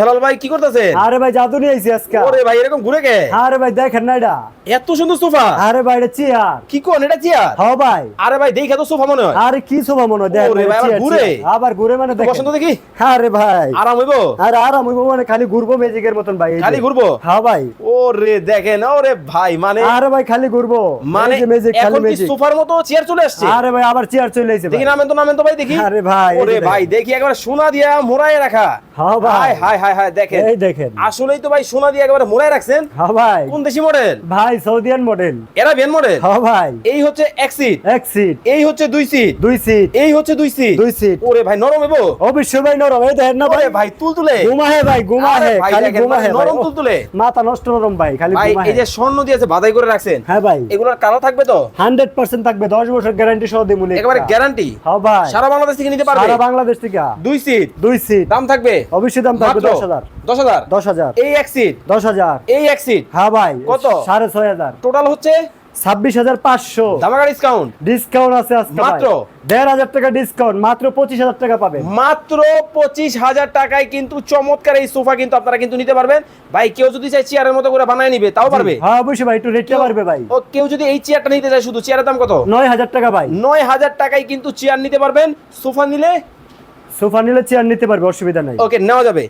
হেলাল ভাই কি করতেছেন? আরে ভাই জাদু নিয়ে আইছি আজকে। ওরে ভাই এরকম ঘুরে কে? আরে ভাই দেখেন না এটা। এত সুন্দর সোফা। আরে ভাই এটা চেয়ার। কি কোন এটা চেয়ার? হ ভাই। আরে ভাই দেখে তো সোফা মনে হয়। আরে কি শোভা মনে হয়, দেখ ওরে ভাই, আবার ঘুরে? আবার ঘুরে মানে দেখেন। বসন্ত দেখি। আরে ভাই। আরাম হইবো? আরে আরাম হইবো মানে খালি ঘুরবো ম্যাজিকের মতন ভাই খালি ঘুরবো? হ্যাঁ ভাই। ওরে দেখেন ওরে ভাই মানে আরে ভাই খালি ঘুরবো। মানে ম্যাজিক খালি এখন কি ম্যাজিক। সোফার মতো চেয়ার চলে আসছে? আরে ভাই আবার চেয়ার চলে আইছে দেখি নামেন তো নামেন তো ভাই দেখি। আরে ভাই, ওরে ভাই দেখি একবার সোনা দিয়া মোড়ায় রাখা। হ্যাঁ ভাই। হাই দেখেন। এই দেখেন। আসলেই তো ভাই সোনা দিয়ে একেবারে মোড়ায় রাখছেন। হ্যাঁ ভাই। কোন দেশি মডেল ভাই সৌদিয়ান মডেল এরা ভেন মডেল হ্যাঁ ভাই। এই হচ্ছে এক সিট এক সিট এই হচ্ছে দুই সিট দুই সিট এই হচ্ছে দুই সিট দুই সিট ওরে ভাই নরম হইবো অবশ্যই ভাই নরম। এই দেখেন না ভাই। ভাই তুল তুলে ভাই ঘুমা আরে হে ভাই খালি দেখেন, ঘুমা মানে হে ভাই। নরম তুলতুলে। মাথা নষ্ট নরম ভাই খালি এই যে স্বর্ণ দিয়েছে বাধাই করে রাখছেন। হ্যাঁ ভাই। এগুলোর কালার থাকবে তো? হান্ড্রেড পার্সেন্ট থাকবে দশ বছর গ্যারান্টি সহ একেবারে গ্যারান্টি হ্যাঁ ভাই। সারা বাংলাদেশ থেকে নিতে পারবে? সারা বাংলাদেশ থেকে। দুই সিট দুই সিট দাম থাকবে? অবশ্যই দাম থাকবে মাত্র দশ হাজার। দশ হাজার? দশ হাজার। এই এক সিট দশ হাজার। এই এক সিট হ্যাঁ ভাই কত? সাড়ে ছয় হাজার। টোটাল হচ্ছে? ছাব্বিশ হাজার পাঁচশো। ধামাকা ডিসকাউন্ট ডিসকাউন্ট আছে আজকে মাত্র? মাত্র? দেড় হাজার টাকা ডিসকাউন্ট মাত্র পঁচিশ হাজার টাকা পাবেন। মাত্র পঁচিশ হাজার টাকায় কিন্তু চমৎকার এই সোফা কিন্তু আপনারা কিন্তু নিতে পারবেন। ভাই কেউ যদি চাই চেয়ারের মতো করে বানায় নিবে তাও পারবে? হ্যাঁ অবশ্যই ভাই একটু রেটটা পারবে ভাই। ও কেউ যদি এই চেয়ারটা নিতে চায় শুধু চেয়ারের দাম কত? নয় হাজার টাকা ভাই। নয় হাজার টাকায় কিন্তু চেয়ার নিতে পারবেন। সোফা নিলে? সোফা নিলে চেয়ার নিতে পারবে অসুবিধা নাই। ওকে নেওয়া যাবে।